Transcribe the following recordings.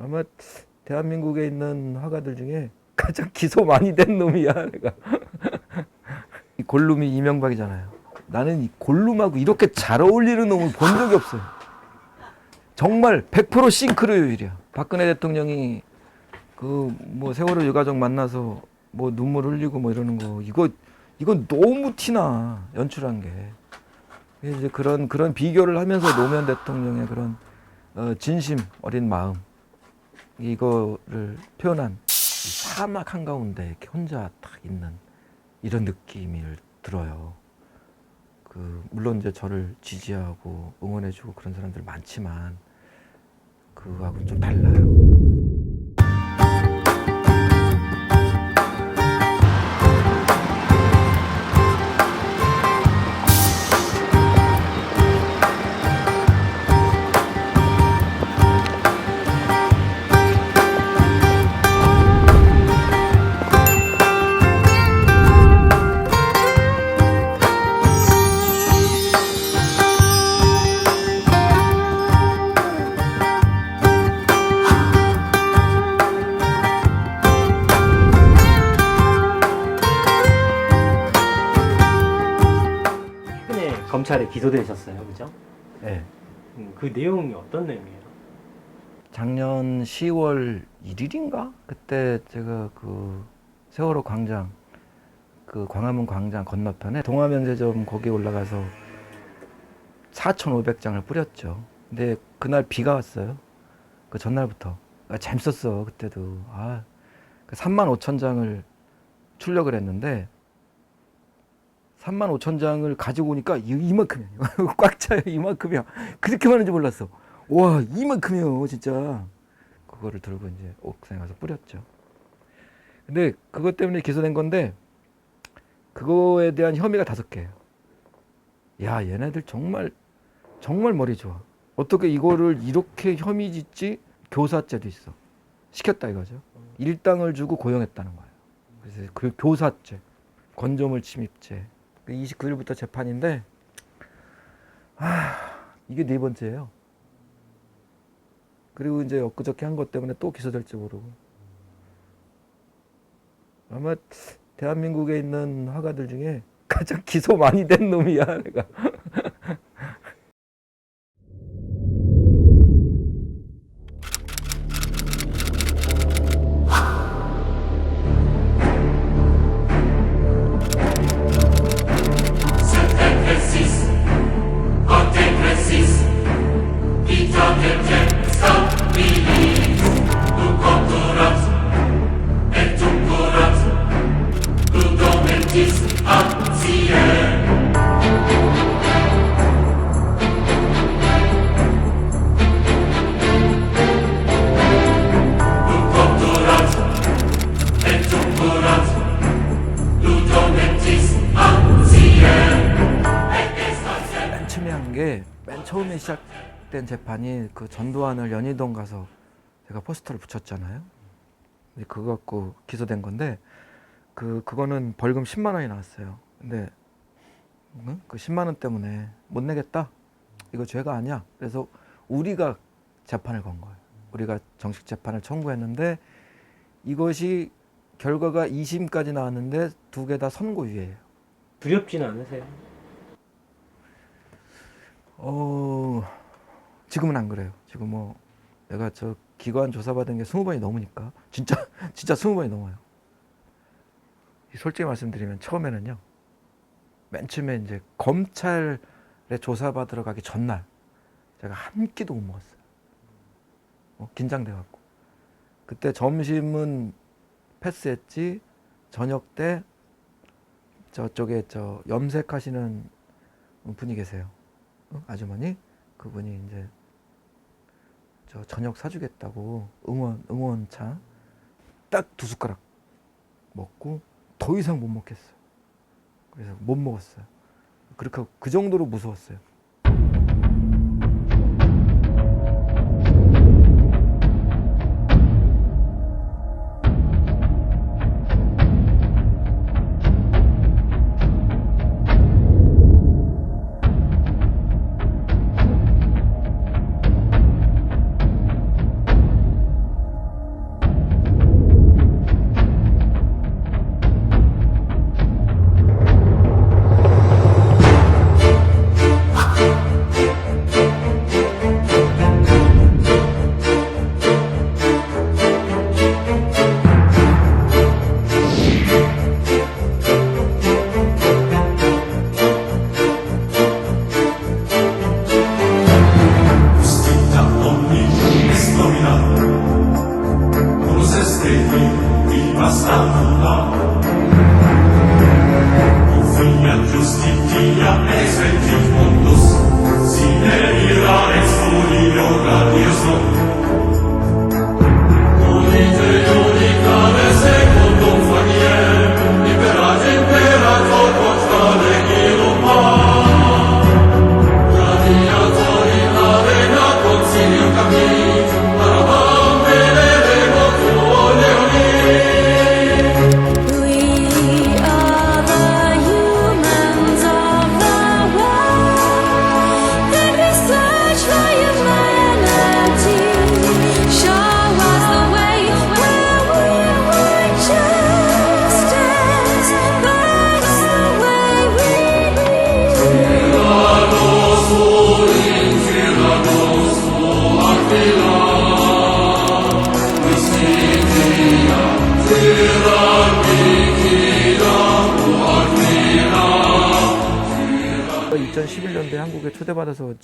아마 대한민국에 있는 화가들 중에 가장 기소 많이 된 놈이야 내가. 이 골룸이 이명박이잖아요. 나는 이 골룸하고 이렇게 잘 어울리는 놈을 본 적이 없어요. 정말 100% 싱크로율이야. 박근혜 대통령이 그 뭐 세월호 유가족 만나서 뭐 눈물 흘리고 뭐 이러는 거 이거 이건 너무 티나 연출한 게 이제 그런 그런 비교를 하면서 노무현 대통령의 그런 어, 진심 어린 마음 이거를 표현한 이 사막 한가운데 이렇게 혼자 딱 있는 이런 느낌이 들어요. 그 물론 이제 저를 지지하고 응원해주고 그런 사람들 많지만 그거하고는 좀 달라요. 검찰에 기소되셨어요, 그죠? 네. 음, 그 내용이 어떤 내용이에요? 작년 10월 1일인가 그때 제가 그 세월호 광장 그 광화문 광장 건너편에 동화면세점 거기 올라가서 4,500장을 뿌렸죠. 근데 그날 비가 왔어요. 그 전날부터 아, 재밌었어 그때도 아 3만 5천 장을 출력을 했는데 3만 5천 장을 가지고 오니까 이- 이만큼이야 꽉 차요 이만큼이야 그렇게 많은지 몰랐어. 와 이만큼이요 진짜. 그거를 들고 이제 옥상에 가서 뿌렸죠. 근데 그것 때문에 기소된 건데 그거에 대한 혐의가 다섯 개예요. 야 얘네들 정말 정말 머리 좋아. 어떻게 이거를 이렇게 혐의 짓지? 교사죄도 있어. 시켰다 이거죠. 일당을 주고 고용했다는 거예요. 그래서 그 교사죄 건조물 침입죄 29일부터 재판인데 아 이게 네 번째예요. 그리고 이제 엊그저께 한 것 때문에 또 기소될지 모르고. 아마 대한민국에 있는 화가들 중에 가장 기소 많이 된 놈이야 내가 시작된 재판이 그 전두환을 연희동 가서 제가 포스터를 붙였잖아요. 그거 갖고 기소된 건데 그 그거는 벌금 10만 원이 나왔어요. 근데 응? 그 10만 원 때문에 못 내겠다. 이거 죄가 아니야. 그래서 우리가 재판을 건 거예요. 우리가 정식 재판을 청구했는데 이것이 결과가 2심까지 나왔는데 두 개 다 선고유예요. 두렵지는 않으세요? 어 지금은 안 그래요. 지금 뭐 내가 저 기관 조사받은 게 스무 번이 넘으니까 진짜 진짜 스무 번이 넘어요. 솔직히 말씀드리면 처음에는요. 맨 처음에 이제 검찰에 조사받으러 가기 전날 제가 한 끼도 못 먹었어요. 어, 긴장돼 갖고 그때 점심은 패스했지 저녁 때 저쪽에 저 염색하시는 분이 계세요. 어? 아주머니 그분이 이제 저 저녁 사주겠다고 응원 응원차 딱 두 숟가락 먹고 더 이상 못 먹겠어요. 그래서 못 먹었어요. 그렇게 그 정도로 무서웠어요. this way.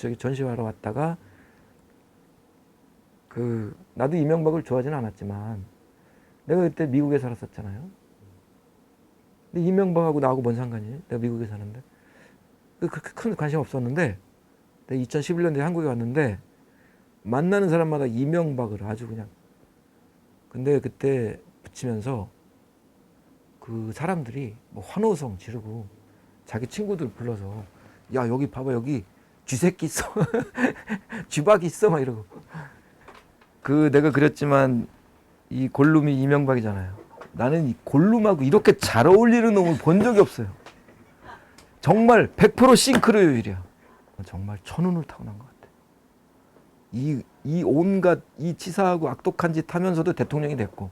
저기 전시하러 왔다가 그 나도 이명박을 좋아하지는 않았지만 내가 그때 미국에 살았었잖아요. 근데 이명박하고 나하고 뭔 상관이지? 내가 미국에 사는데 그 그렇게 큰 관심 없었는데 내가 2011년도에 한국에 왔는데 만나는 사람마다 이명박을 아주 그냥 근데 그때 붙이면서 그 사람들이 뭐 환호성 지르고 자기 친구들 불러서 야 여기 봐봐 여기 쥐새끼 있어. 쥐박이 있어. 막 이러고. 그 내가 그렸지만 이 골룸이 이명박이잖아요. 나는 이 골룸하고 이렇게 잘 어울리는 놈을 본 적이 없어요. 정말 100% 싱크로율이야 정말 천운을 타고난 것 같아. 이, 이 온갖 이 치사하고 악독한 짓 하면서도 대통령이 됐고.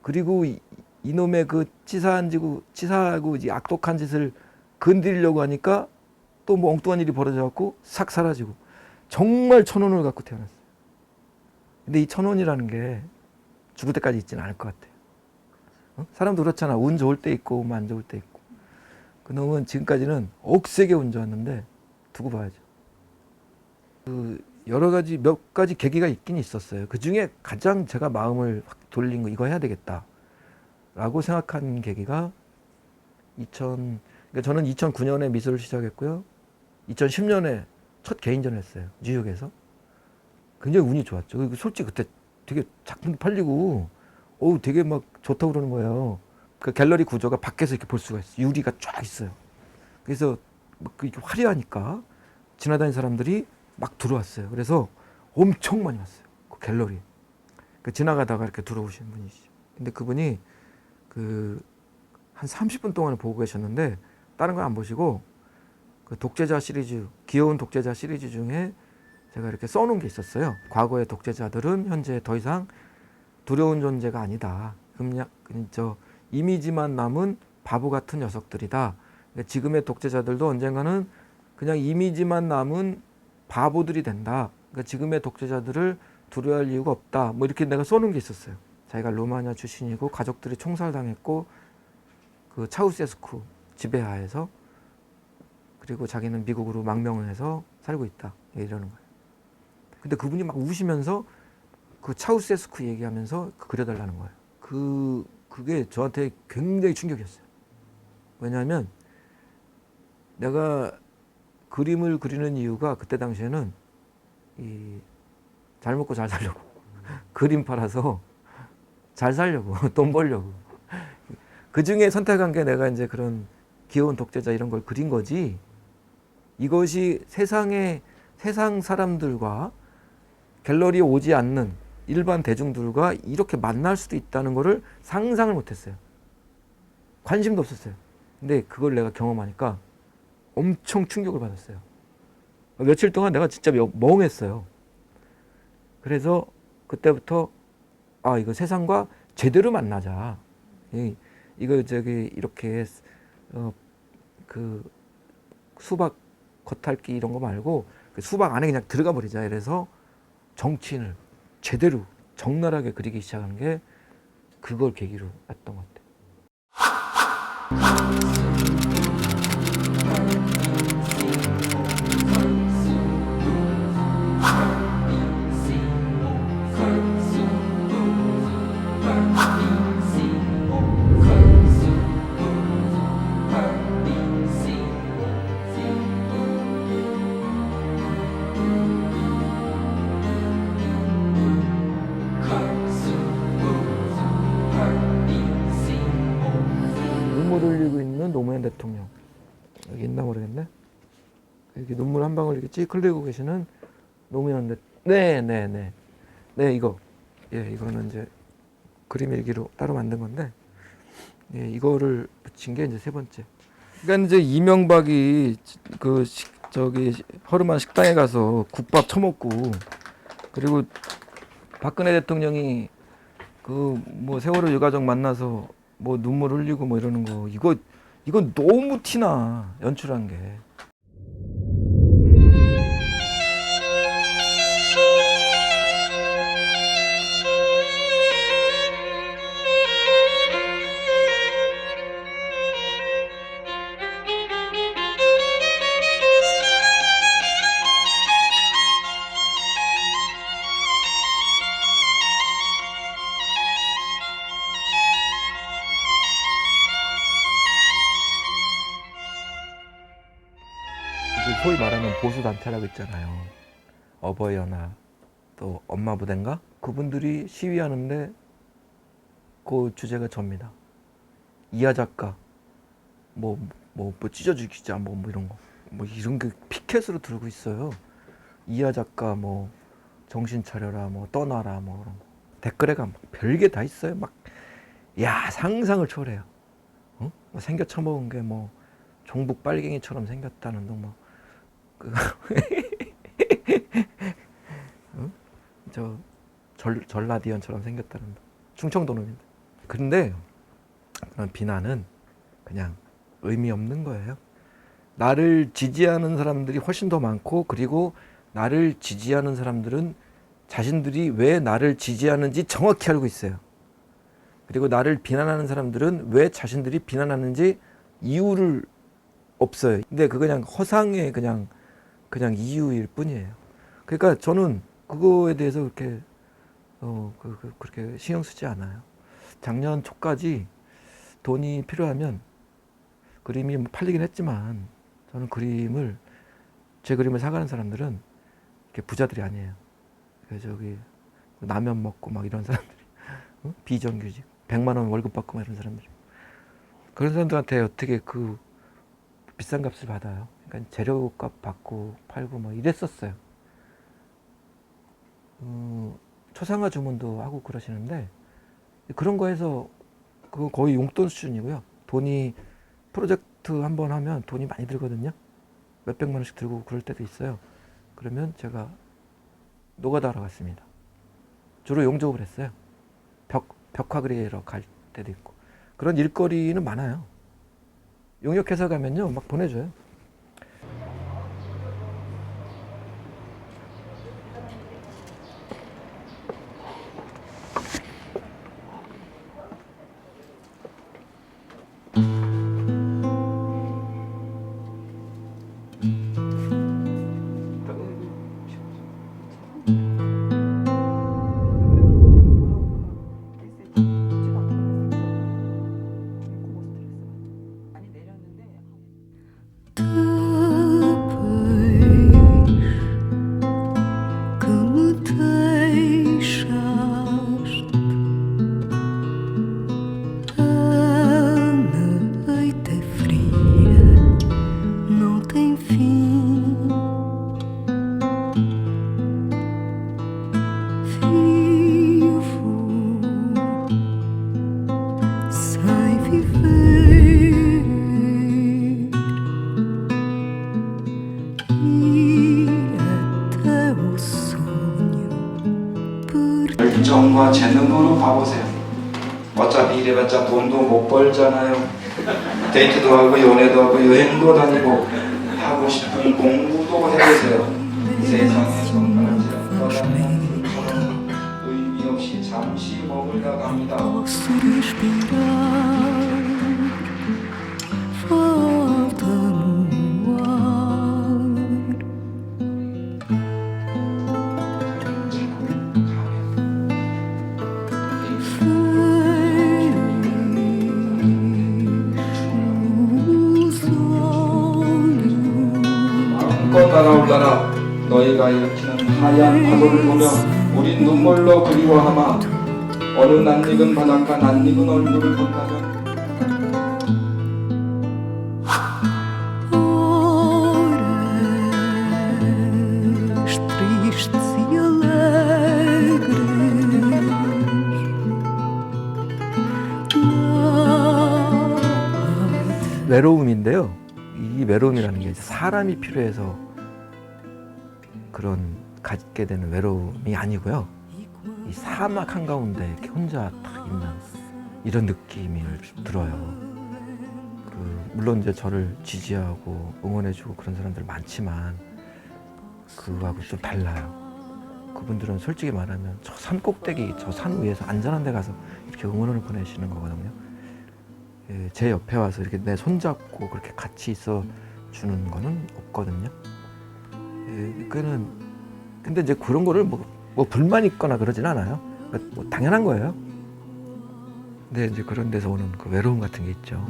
그리고 이, 이놈의 그 치사한 지고 치사하고 이 악독한 짓을 건드리려고 하니까 또 뭐 엉뚱한 일이 벌어져갖고 싹 사라지고 정말 천 원을 갖고 태어났어요. 근데 이 천 원이라는 게 죽을 때까지 있지는 않을 것 같아요. 어? 사람도 그렇잖아. 운 좋을 때 있고 운 안 좋을 때 있고. 그 놈은 지금까지는 억세게 운 좋았는데 두고 봐야죠. 그 여러 가지 몇 가지 계기가 있긴 있었어요. 그 중에 가장 제가 마음을 확 돌린 거 이거 해야 되겠다 라고 생각한 계기가 2000 그러니까 저는 2009년에 미술을 시작했고요. 2010년에 첫 개인전을 했어요. 뉴욕에서. 굉장히 운이 좋았죠. 그리고 솔직히 그때 되게 작품도 팔리고, 어우, 되게 막 좋다고 그러는 거예요. 그 갤러리 구조가 밖에서 이렇게 볼 수가 있어요. 유리가 쫙 있어요. 그래서 막 이렇게 화려하니까 지나다니는 사람들이 막 들어왔어요. 그래서 엄청 많이 왔어요. 그 갤러리. 그 지나가다가 이렇게 들어오시는 분이시죠. 근데 그분이 그 한 30분 동안 보고 계셨는데 다른 거 안 보시고 그 독재자 시리즈 귀여운 독재자 시리즈 중에 제가 이렇게 써놓은 게 있었어요. 과거의 독재자들은 현재 더 이상 두려운 존재가 아니다. 그냥 저 이미지만 남은 바보 같은 녀석들이다. 그러니까 지금의 독재자들도 언젠가는 그냥 이미지만 남은 바보들이 된다. 그러니까 지금의 독재자들을 두려워할 이유가 없다. 뭐 이렇게 내가 써놓은 게 있었어요. 자기가 로마니아 출신이고 가족들이 총살당했고 그 차우세스쿠 지배하에서 그리고 자기는 미국으로 망명을 해서 살고 있다 이러는 거예요. 근데 그분이 막 우시면서 그 차우세스쿠 얘기하면서 그 그려달라는 거예요. 그 그게 저한테 굉장히 충격이었어요. 왜냐하면 내가 그림을 그리는 이유가 그때 당시에는 이 잘 먹고 잘 살려고 그림 팔아서 잘 살려고 돈 벌려고 그 중에 선택한 게 내가 이제 그런 귀여운 독재자 이런 걸 그린 거지. 이것이 세상의 세상 사람들과 갤러리에 오지 않는 일반 대중들과 이렇게 만날 수도 있다는 거를 상상을 못 했어요. 관심도 없었어요. 근데 그걸 내가 경험하니까 엄청 충격을 받았어요. 며칠 동안 내가 진짜 명- 멍했어요. 그래서 그때부터 아, 이거 세상과 제대로 만나자. 이- 이거 저기 이렇게 어 그 수박 겉핥기 이런 거 말고 그 수박 안에 그냥 들어가 버리자 이래서 정치인을 제대로 적나라하게 그리기 시작한 게 그걸 계기로 했던 것 같아요. 노무현 대통령 여기 있나 모르겠네. 여기 눈물 한 방울 이렇게 찌 흘리고 계시는 노무현 대. 네네네. 네, 네 이거 예 이거는 이제 그림 일기로 따로 만든 건데 예 이거를 붙인 게 이제 세 번째. 그러니까 이제 이명박이 그 식, 저기 허름한 식당에 가서 국밥 처먹고 그리고 박근혜 대통령이 그 뭐 세월호 유가족 만나서 뭐 눈물 흘리고 뭐 이러는 거 이거 이건 너무 티나 연출한 게. 단체라고 있잖아요. 어버이 연합 또 엄마 부대인가 그분들이 시위하는데 그 주제가 접니다. 이하 작가 뭐뭐 뭐, 뭐 찢어 죽이자 뭐, 뭐 이런 거 뭐 이런 게 피켓으로 들고 있어요. 이하 작가 뭐 정신 차려라 뭐 떠나라 뭐 그런 거 댓글에 가면 별게 다 있어요. 막 야 상상을 초월해요. 어? 뭐 생겨 처먹은 게 뭐 종북 빨갱이처럼 생겼다는 둥뭐 그, 응? 저 절, 전라디언처럼 생겼다는 충청도 놈인데. 근데 그런 비난은 그냥 의미 없는 거예요. 나를 지지하는 사람들이 훨씬 더 많고 그리고 나를 지지하는 사람들은 자신들이 왜 나를 지지하는지 정확히 알고 있어요. 그리고 나를 비난하는 사람들은 왜 자신들이 비난하는지 이유를 없어요. 근데 그 그냥 허상의 그냥 그냥 이유일 뿐이에요. 그러니까 저는 그거에 대해서 그렇게 어 그, 그, 그렇게 신경 쓰지 않아요. 작년 초까지 돈이 필요하면 그림이 뭐 팔리긴 했지만 저는 그림을 제 그림을 사가는 사람들은 이렇게 부자들이 아니에요. 그 저기 라면 먹고 막 이런 사람들이 어? 비정규직 100만 원 월급 받고 막 이런 사람들 그런 사람들한테 어떻게 그 비싼 값을 받아요. 그러니까 재료값 받고 팔고 뭐 이랬었어요. 어, 초상화 주문도 하고 그러시는데 그런 거에서 그거 거의 용돈 수준이고요. 돈이 프로젝트 한 번 하면 돈이 많이 들거든요. 몇 백만 원씩 들고 그럴 때도 있어요. 그러면 제가 노가다하러 갔습니다. 주로 용접을 했어요. 벽, 벽화 그리러 갈 때도 있고. 그런 일거리는 많아요. 용역해서 가면요, 막 보내줘요. 못 벌잖아요. 데이트도 하고 연애도 하고 여행도 다니고 하고 싶은 공부도 해보세요. 세상에 손가락질 떠나는 의미 없이 잠시 머물다 갑니다. 가에 치는 하얀 파도를 보며 우리 눈물로 그리워하마 어느 낯익은 바닷가 낯익은 얼굴을 건너면 외로움인데요. 이 외로움이라는 게 사람이 필요해서 그런 갖게 되는 외로움이 아니고요. 이 사막 한가운데 이렇게 혼자 딱 있는 이런 느낌이 들어요. 그 물론 이제 저를 지지하고 응원해주고 그런 사람들 많지만 그거하고 좀 달라요. 그분들은 솔직히 말하면 저 산 꼭대기, 저 산 위에서 안전한 데 가서 이렇게 응원을 보내시는 거거든요. 예, 제 옆에 와서 이렇게 내 손잡고 그렇게 같이 있어 주는 거는 없거든요. 예, 그는 근데 이제 그런 거를 뭐, 뭐 불만 있거나 그러진 않아요. 그러니까 뭐 당연한 거예요. 근데 이제 그런 데서 오는 그 외로움 같은 게 있죠.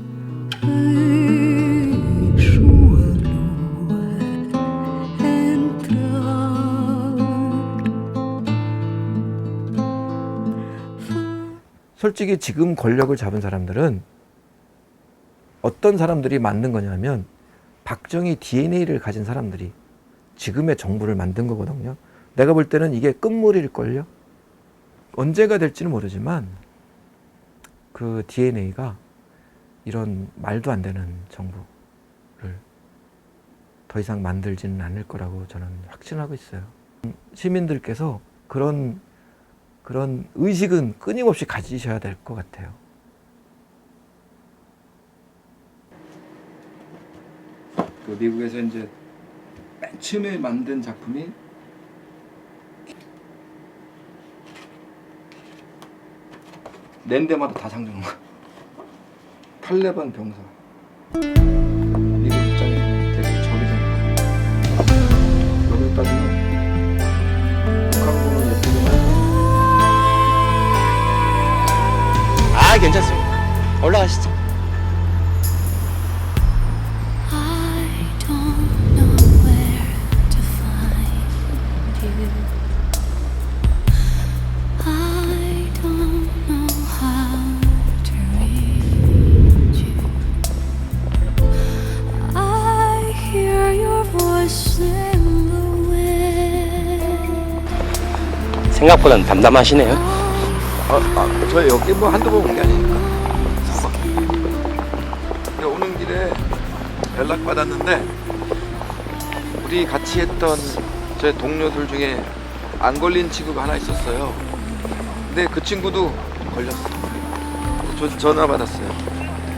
솔직히 지금 권력을 잡은 사람들은 어떤 사람들이 만든 거냐면 박정희 DNA를 가진 사람들이 지금의 정부를 만든 거거든요. 내가 볼 때는 이게 끝물일걸요. 언제가 될지는 모르지만 그 DNA가 이런 말도 안 되는 정부를 더 이상 만들지는 않을 거라고 저는 확신하고 있어요. 시민들께서 그런 그런 의식은 끊임없이 가지셔야 될 것 같아요. 그 미국에서 이제 맨 처음에 만든 작품이 낸 데마다 다 상정한 거야. 탈레반 병사. 미국 입장이 되게 저기잖아. 여기 따지면 북한군은 예쁘지만 아 괜찮습니다. 올라가시죠. 생각보단 담담하시네요. 아, 아, 저 여기 뭐 한두 번 온 게 아니니까. 근데 오는 길에 연락 받았는데 우리 같이 했던 제 동료들 중에 안 걸린 친구가 하나 있었어요. 근데 그 친구도 걸렸어. 저 전화 받았어요.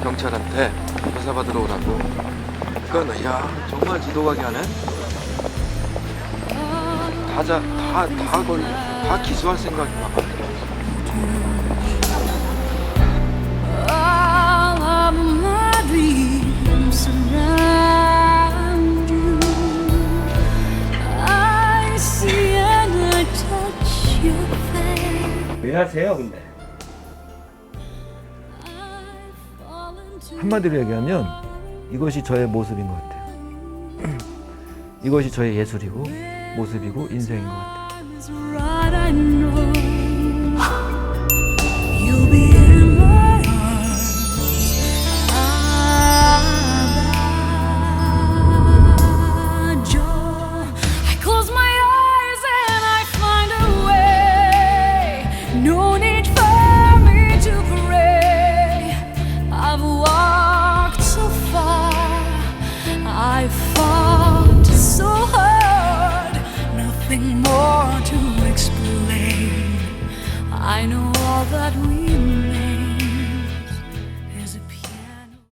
경찰한테 조사 받으러 오라고. 그러니까 야 정말 지도가게 하네. 다자 다다 걸려 다 기소할 생각이 막. All of my dreams surround you. I see and I touch your face. 왜 하세요, 근데? 한마디로 얘기하면 이것이 저의 모습인 것 같아요. 이것이 저의 예술이고 모습이고 인생인 것 같아요.